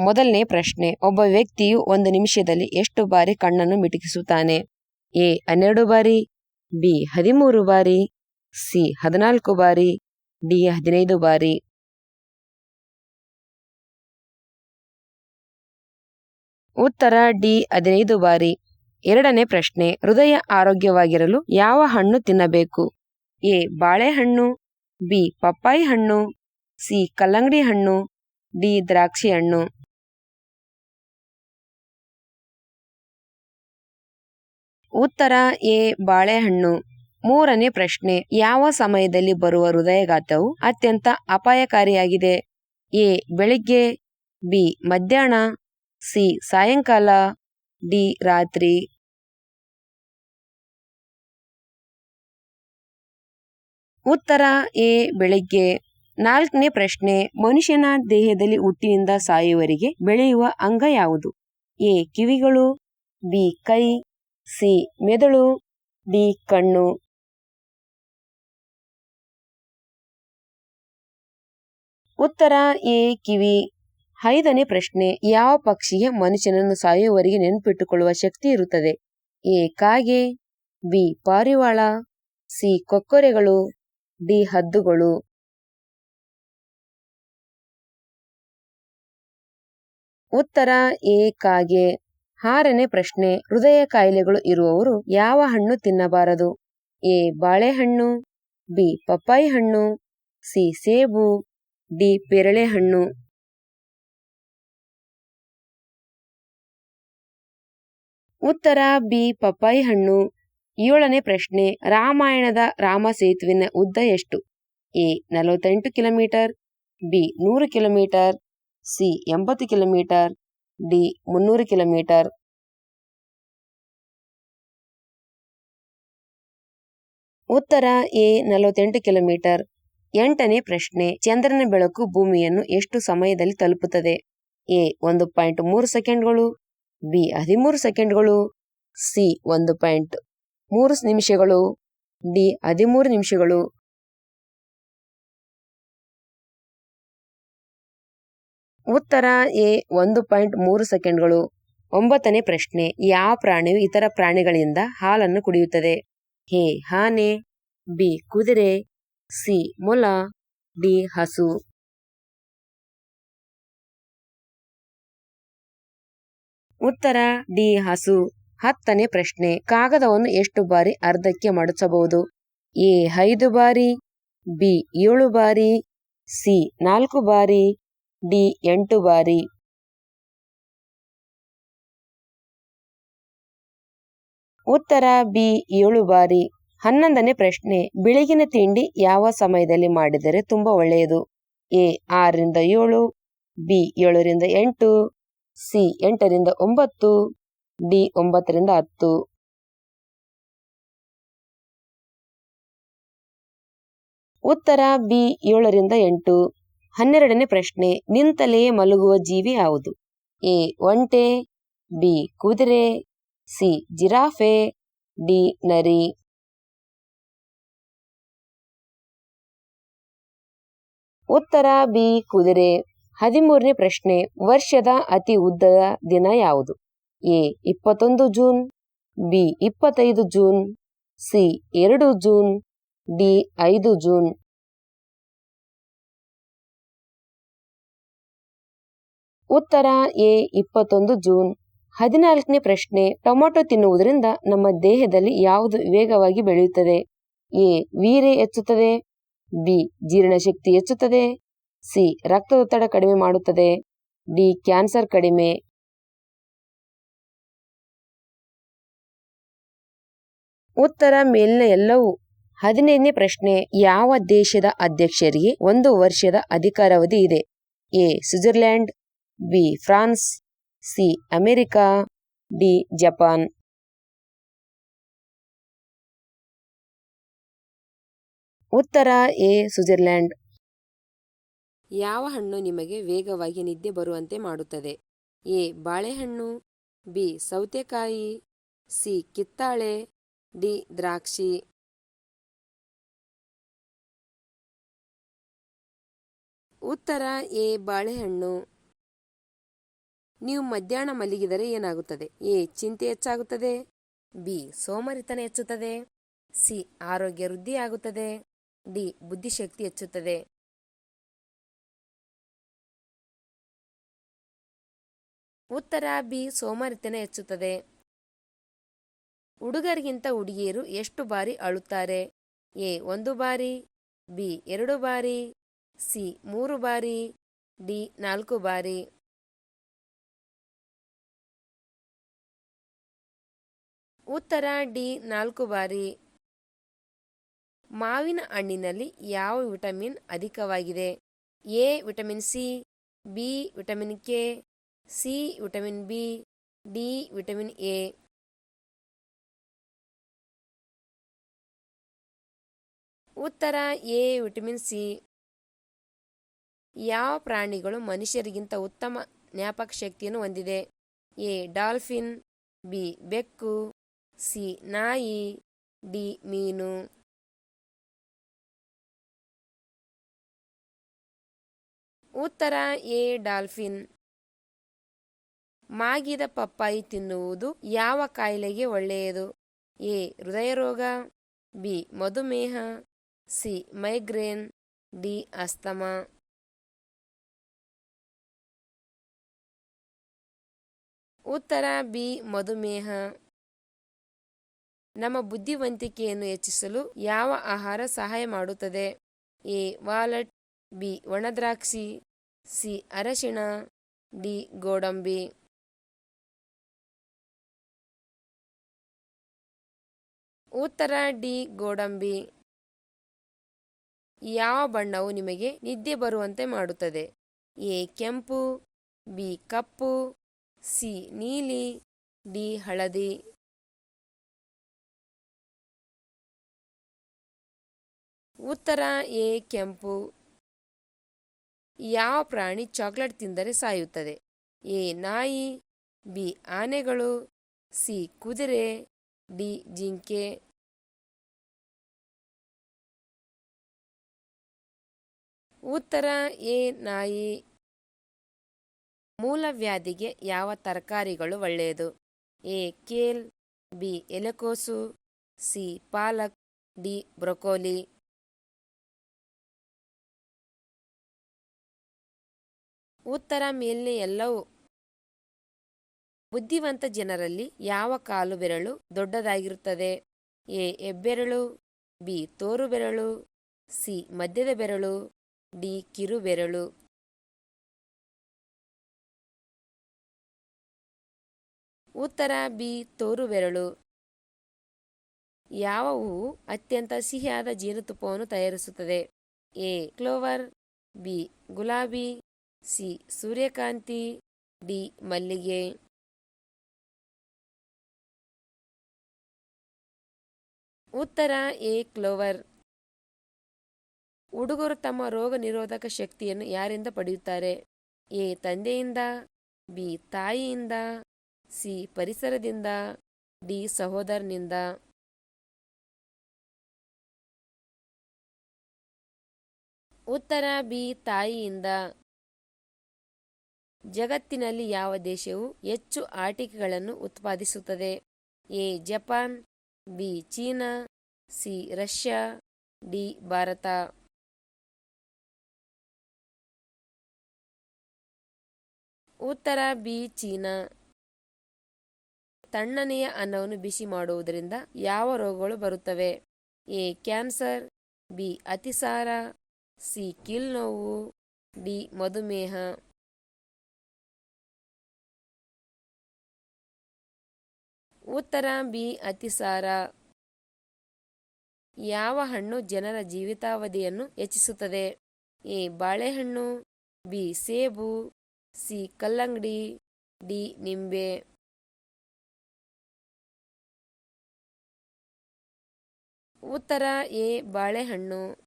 ಮೊದಲನೇ ಪ್ರಶ್ನೆ, ಒಬ್ಬ ವ್ಯಕ್ತಿಯು ಒಂದು ನಿಮಿಷದಲ್ಲಿ ಎಷ್ಟು ಬಾರಿ ಕಣ್ಣನ್ನು ಮಿಟುಕಿಸುತ್ತಾನೆ? ಎ, ಹನ್ನೆರಡು ಬಾರಿ, ಬಿ, ಹದಿಮೂರು ಬಾರಿ, ಸಿ, ಹದಿನಾಲ್ಕು ಬಾರಿ, ಡಿ, ಹದಿನೈದು ಬಾರಿ. ಉತ್ತರ, ಡಿ, ಹದಿನೈದು ಬಾರಿ. ಎರಡನೇ ಪ್ರಶ್ನೆ, ಹೃದಯ ಆರೋಗ್ಯವಾಗಿರಲು ಯಾವ ಹಣ್ಣು ತಿನ್ನಬೇಕು? ಎ, ಬಾಳೆಹಣ್ಣು, ಬಿ, ಪಪ್ಪಾಯಿ ಹಣ್ಣು, ಸಿ, ಕಲ್ಲಂಗಡಿ ಹಣ್ಣು, ಡಿ, ದ್ರಾಕ್ಷಿ ಹಣ್ಣು. ಉತ್ತರ ಎ, ಬಾಳೆಹಣ್ಣು. ಮೂರನೇ ಪ್ರಶ್ನೆ, ಯಾವ ಸಮಯದಲ್ಲಿ ಬರುವ ಹೃದಯಘಾತವು ಅತ್ಯಂತ ಅಪಾಯಕಾರಿಯಾಗಿದೆ? ಎ, ಬೆಳಿಗ್ಗೆ, ಬಿ, ಮಧ್ಯಾಹ್ನ, ಸಿ, ಸಾಯಂಕಾಲ, ಡಿ, ರಾತ್ರಿ. ಉತ್ತರ ಎ, ಬೆಳಿಗ್ಗೆ. ನಾಲ್ಕನೇ ಪ್ರಶ್ನೆ, ಮನುಷ್ಯನ ದೇಹದಲ್ಲಿ ಹುಟ್ಟಿನಿಂದ ಸಾಯುವರಿಗೆ ಬೆಳೆಯುವ ಅಂಗ ಯಾವುದು? ಎ, ಕಿವಿಗಳು, ಬಿ, ಕೈ. ಸಿ. ಮೆದುಳು ಡಿ ಕಣ್ಣು. ಉತ್ತರ ಎ. ಕಿವಿ. ಐದನೇ ಪ್ರಶ್ನೆ, ಯಾವ ಪಕ್ಷಿಗೆ ಮನುಷ್ಯನನ್ನು ಸಾಯುವವರೆಗೆ ನೆನಪಿಟ್ಟುಕೊಳ್ಳುವ ಶಕ್ತಿ ಇರುತ್ತದೆ? ಎ. ಕಾಗೆ. ಬಿ. ಪಾರಿವಾಳ. ಸಿ. ಕೊಕ್ಕರೆಗಳು. ಡಿ. ಹದ್ದುಗಳು. ಉತ್ತರ ಎ. ಕಾಗೆ. ಆರನೇ ಪ್ರಶ್ನೆ, ಹೃದಯ ಕಾಯಿಲೆಗಳು ಇರುವವರು ಯಾವ ಹಣ್ಣು ತಿನ್ನಬಾರದು? ಎ, ಬಾಳೆಹಣ್ಣು, ಬಿ, ಪಪ್ಪಾಯಿ ಹಣ್ಣು, ಸಿ, ಸೇಬು, ಡಿ, ಪೇರಳೆ ಹಣ್ಣು. ಉತ್ತರ, ಬಿ, ಪಪ್ಪಾಯಿ ಹಣ್ಣು. ಏಳನೇ ಪ್ರಶ್ನೆ, ರಾಮಾಯಣದ ರಾಮ ಸೇತುವಿನ ಉದ್ದ ಎಷ್ಟು? ಎ, ನಲವತ್ತೆಂಟು ಕಿಲೋಮೀಟರ್, ಬಿ, ನೂರು ಕಿಲೋಮೀಟರ್, ಸಿ, ಎಂಬತ್ತು ಕಿಲೋಮೀಟರ್ ಡಿ ಮುನ್ನೂರು ಕಿಲೋಮೀಟರ್. ಉತ್ತರ ಎ ನಲವತ್ತೆಂಟು ಕಿಲೋಮೀಟರ್. ಎಂಟನೇ ಪ್ರಶ್ನೆ, ಚಂದ್ರನ ಬೆಳಕು ಭೂಮಿಯನ್ನು ಎಷ್ಟು ಸಮಯದಲ್ಲಿ ತಲುಪುತ್ತದೆ? ಎ ಒಂದು ಪಾಯಿಂಟ್ ಮೂರು ಸೆಕೆಂಡ್ಗಳು. ಬಿ ಹದಿಮೂರು ಸೆಕೆಂಡ್ಗಳು. ಸಿ ಒಂದು ಪಾಯಿಂಟ್ ಮೂರು ನಿಮಿಷಗಳು. ಡಿ ಹದಿಮೂರು ನಿಮಿಷಗಳು. ಉತ್ತರ ಎ, ಒಂದು ಪಾಯಿಂಟ್ ಮೂರು ಸೆಕೆಂಡ್ಗಳು. ಒಂಬತ್ತನೇ ಪ್ರಶ್ನೆ ಯಾವ ಪ್ರಾಣಿಯು ಇತರ ಪ್ರಾಣಿಗಳಿಂದ ಹಾಲನ್ನು ಕುಡಿಯುತ್ತದೆ? ಎ ಆನೆ ಬಿ, ಕುದುರೆ, ಸಿ, ಮೊಲ, ಡಿ, ಹಸು. ಉತ್ತರ, ಡಿ, ಹಸು. ಹತ್ತನೇ ಪ್ರಶ್ನೆ, ಕಾಗದವನ್ನು ಎಷ್ಟು ಬಾರಿ ಅರ್ಧಕ್ಕೆ ಮಡಚಬಹುದು ಎ, ಐದು ಬಾರಿ, ಬಿ, ಏಳು ಬಾರಿ, ಸಿ, ನಾಲ್ಕು ಬಾರಿ ಡಿ ಎಂಟು ಬಾರಿ. ಉತ್ತರ ಬಿ ಏಳು ಬಾರಿ. ಹನ್ನೊಂದನೇ ಪ್ರಶ್ನೆ, ಬೆಳಗಿನ ತಿಂಡಿ ಯಾವ ಸಮಯದಲ್ಲಿ ಮಾಡಿದರೆ ತುಂಬಾ ಒಳ್ಳೆಯದು? ಎ, ಆರರಿಂದ ಏಳು, ಬಿ, ಏಳರಿಂದ ಎಂಟು, ಸಿ, ಎಂಟರಿಂದ ಒಂಬತ್ತು, ಡಿ, ಒಂಬತ್ತರಿಂದ ಹತ್ತು. ಉತ್ತರ ಬಿ ಏಳರಿಂದ ಎಂಟು. ಹನ್ನೆರಡನೇ ಪ್ರಶ್ನೆ, ನಿಂತಲೇ ಮಲಗುವ ಜೀವಿ ಯಾವುದು? ಎ, ಒಂಟೆ, ಬಿ, ಕುದುರೆ, ಸಿ, ಜಿರಾಫೆ, ಡಿ, ನರಿ. ಉತ್ತರ, ಬಿ, ಕುದುರೆ. ಹದಿಮೂರನೇ ಪ್ರಶ್ನೆ, ವರ್ಷದ ಅತಿ ಉದ್ದದ ದಿನ ಯಾವುದು? ಎ, ಇಪ್ಪತ್ತೊಂದು ಜೂನ್, ಬಿ, ಇಪ್ಪತ್ತೈದು ಜೂನ್, ಸಿ, ಎರಡು ಜೂನ್, ಡಿ, ಐದು ಜೂನ್. ಉತ್ತರ ಎ, ಇಪ್ಪತ್ತೊಂದು, ಜೂನ್. ಹದಿನಾಲ್ಕನೇ ಪ್ರಶ್ನೆ, ಟೊಮೆಟೊ ತಿನ್ನುವುದರಿಂದ ನಮ್ಮ ದೇಹದಲ್ಲಿ ಯಾವುದು ವೇಗವಾಗಿ ಬೆಳೆಯುತ್ತದೆ? ಎ, ವೀರ್ಯ ಹೆಚ್ಚುತ್ತದೆ. ಬಿ, ಜೀರ್ಣಶಕ್ತಿ ಹೆಚ್ಚುತ್ತದೆ. ಸಿ ರಕ್ತದೊತ್ತಡ ಕಡಿಮೆ ಮಾಡುತ್ತದೆ. ಡಿ, ಕ್ಯಾನ್ಸರ್ ಕಡಿಮೆ. ಉತ್ತರ ಮೇಲಿನ ಎಲ್ಲವೂ. ಹದಿನೈದನೇ ಪ್ರಶ್ನೆ, ಯಾವ ದೇಶದ ಅಧ್ಯಕ್ಷರಿಗೆ ಒಂದು ವರ್ಷದ ಅಧಿಕಾರಾವಧಿ ಇದೆ? A Switzerland B France, C America, D Japan. ಉತ್ತರ ಎ ಸ್ವಿಟ್ಜರ್ಲ್ಯಾಂಡ್ ಯಾವ ಹಣ್ಣು ನಿಮಗೆ ವೇಗವಾಗಿ ನಿದ್ದೆ ಬರುವಂತೆ ಮಾಡುತ್ತದೆ? ಎ ಬಾಳೆಹಣ್ಣು, ಬಿ ಸೌತೆಕಾಯಿ, ಸಿ ಕಿತ್ತಾಳೆ, ಡಿ ದ್ರಾಕ್ಷಿ. ಉತ್ತರ ಎ ಬಾಳೆಹಣ್ಣು. ನೀವು ಮಧ್ಯಾಹ್ನ ಮಲಗಿದರೆ ಏನಾಗುತ್ತದೆ? ಎ, ಚಿಂತೆ ಹೆಚ್ಚಾಗುತ್ತದೆ. ಬಿ, ಸೋಮರಿತನ ಹೆಚ್ಚುತ್ತದೆ. ಸಿ, ಆರೋಗ್ಯ ವೃದ್ಧಿಯಾಗುತ್ತದೆ ಡಿ, ಬುದ್ಧಿಶಕ್ತಿ ಹೆಚ್ಚುತ್ತದೆ. ಉತ್ತರ, ಬಿ, ಸೋಮರಿತನ ಹೆಚ್ಚುತ್ತದೆ. ಹುಡುಗರಿಗಿಂತ ಹುಡುಗಿಯರು ಎಷ್ಟು ಬಾರಿ ಅಳುತ್ತಾರೆ? ಎ, ಒಂದು ಬಾರಿ. ಬಿ, ಎರಡು ಬಾರಿ. ಸಿ, ಮೂರು ಬಾರಿ. ಡಿ, ನಾಲ್ಕು ಬಾರಿ. ಉತ್ತರ ಡಿ ನಾಲ್ಕು ಬಾರಿ. ಮಾವಿನ ಹಣ್ಣಿನಲ್ಲಿ ಯಾವ ವಿಟಮಿನ್ ಅಧಿಕವಾಗಿದೆ? A vitamin C, B vitamin K, C vitamin B, D vitamin A. ಉತ್ತರ ಎ ವಿಟಮಿನ್ ಸಿ. ಯಾವ ಪ್ರಾಣಿಗಳು ಮನುಷ್ಯರಿಗಿಂತ ಉತ್ತಮ ಜ್ಞಾಪಕ ಶಕ್ತಿಯನ್ನು ಹೊಂದಿದೆ? ಎ ಡಾಲ್ಫಿನ್, ಬಿ ಬೆಕ್ಕು ಸಿ ನಾಯಿ, ಡಿ ಮೀನು. ಉತ್ತರ, ಎ ಡಾಲ್ಫಿನ್. ಮಾಗಿದ ಪಪ್ಪಾಯಿ ತಿನ್ನುವುದು ಯಾವ ಕಾಯಿಲೆಗೆ ಒಳ್ಳೆಯದು? ಎ ಹೃದಯ ರೋಗ ಬಿ, ಮಧುಮೇಹ, ಸಿ, ಮೈಗ್ರೇನ್, ಡಿ, ಅಸ್ತಮಾ. ಉತ್ತರ, ಬಿ, ಮಧುಮೇಹ. ನಮ್ಮ ಬುದ್ಧಿವಂತಿಕೆಯನ್ನು ಹೆಚ್ಚಿಸಲು ಯಾವ ಆಹಾರ ಸಹಾಯ ಮಾಡುತ್ತದೆ? ಎ. Walnut, B. ಒಣದ್ರಾಕ್ಷಿ, ಸಿ. ಅರಶಿಣ, ಡಿ. ಗೋಡಂಬಿ. ಉತ್ತರ, ಡಿ. ಗೋಡಂಬಿ. ಯಾವ ಬಣ್ಣವು ನಿಮಗೆ ನಿದ್ದೆ ಬರುವಂತೆ ಮಾಡುತ್ತದೆ? ಎ. ಕೆಂಪು, ಬಿ. ಕಪ್ಪು, ಸಿ. ನೀಲಿ, ಡಿ. ಹಳದಿ. ಉತ್ತರ, ಎ, ಕೆಂಪು. ಯಾವ ಪ್ರಾಣಿ ಚಾಕ್ಲೇಟ್ ತಿಂದರೆ ಸಾಯುತ್ತದೆ? ಎ, ನಾಯಿ, ಬಿ, ಆನೆಗಳು, ಸಿ, ಕುದುರೆ, ಡಿ, ಜಿಂಕೆ. ಉತ್ತರ, ಎ, ನಾಯಿ. ಮೂಲವ್ಯಾಧಿಗೆ ಯಾವ ತರಕಾರಿಗಳು ಒಳ್ಳೆಯದು? ಎ, ಕೇಲ್, ಬಿ, ಎಲೆಕೋಸು, ಸಿ, ಪಾಲಕ್, ಡಿ, ಬ್ರೊಕೋಲಿ. ಉತ್ತರ ಮೇಲ್ನೆ ಎಲ್ಲವೂ ಬುದ್ಧಿವಂತ ಜನರಲ್ಲಿ ಯಾವ ಕಾಲು ಬೆರಳು ದೊಡ್ಡದಾಗಿರುತ್ತದೆ? ಎ ಎಬ್ಬೆರಳು ಬಿ, ತೋರು ಬೆರಳು, ಸಿ ಮಧ್ಯದ ಬೆರಳು, ಡಿ, ಕಿರು ಬೆರಳು. ಉತ್ತರ, ಬಿ, ತೋರು ಬೆರಳು. ಯಾವ ಹೂವು ಅತ್ಯಂತ ಸಿಹಿಯಾದ ಜೇನುತುಪ್ಪವನ್ನು ತಯಾರಿಸುತ್ತದೆ. ಎ, ಕ್ಲೋವರ್, ಬಿ, ಗುಲಾಬಿ. ಸಿ. ಸೂರ್ಯಕಾಂತಿ, ಡಿ. ಮಲ್ಲಿಗೆ. ಉತ್ತರ, ಎ. ಕ್ಲೋವರ್. ಹುಡುಗರು ತಮ್ಮ ರೋಗ ನಿರೋಧಕ ಶಕ್ತಿಯನ್ನು ಯಾರಿಂದ ಪಡೆಯುತ್ತಾರೆ? ಎ. ತಂದೆಯಿಂದ, ಬಿ. ತಾಯಿಯಿಂದ, ಸಿ. ಪರಿಸರದಿಂದ, ಡಿ. ಸಹೋದರನಿಂದ. ಉತ್ತರ, ಬಿ. ತಾಯಿಯಿಂದ. ಜಗತ್ತಿನಲ್ಲಿ ಯಾವ ದೇಶವು ಹೆಚ್ಚು ಆಟಿಕೆಗಳನ್ನು ಉತ್ಪಾದಿಸುತ್ತದೆ? A. Japan, B. China, C. Russia, D. Bharat. ಉತ್ತರ ಬಿ. ಚೀನಾ. ತಣ್ಣನೆಯ ಅನ್ನವನ್ನು ಬಿಸಿ ಮಾಡುವುದರಿಂದ ಯಾವ ರೋಗಗಳು ಬರುತ್ತವೆ? ಎ. Cancer, B. ಅತಿಸಾರ, ಸಿ. ಕೀಲ್ನೋವು, ಡಿ. ಮಧುಮೇಹ. ಉತ್ತರ ಬಿ, ಅತಿಸಾರ. ಯಾವ ಹಣ್ಣು ಜನರ ಜೀವಿತಾವಧಿಯನ್ನು ಹೆಚ್ಚಿಸುತ್ತದೆ? ಎ, ಬಾಳೆಹಣ್ಣು, ಬಿ, ಸೇಬು, ಸಿ, ಕಲ್ಲಂಗಡಿ, ಡಿ, ನಿಂಬೆ. ಉತ್ತರ ಎ, ಬಾಳೆಹಣ್ಣು.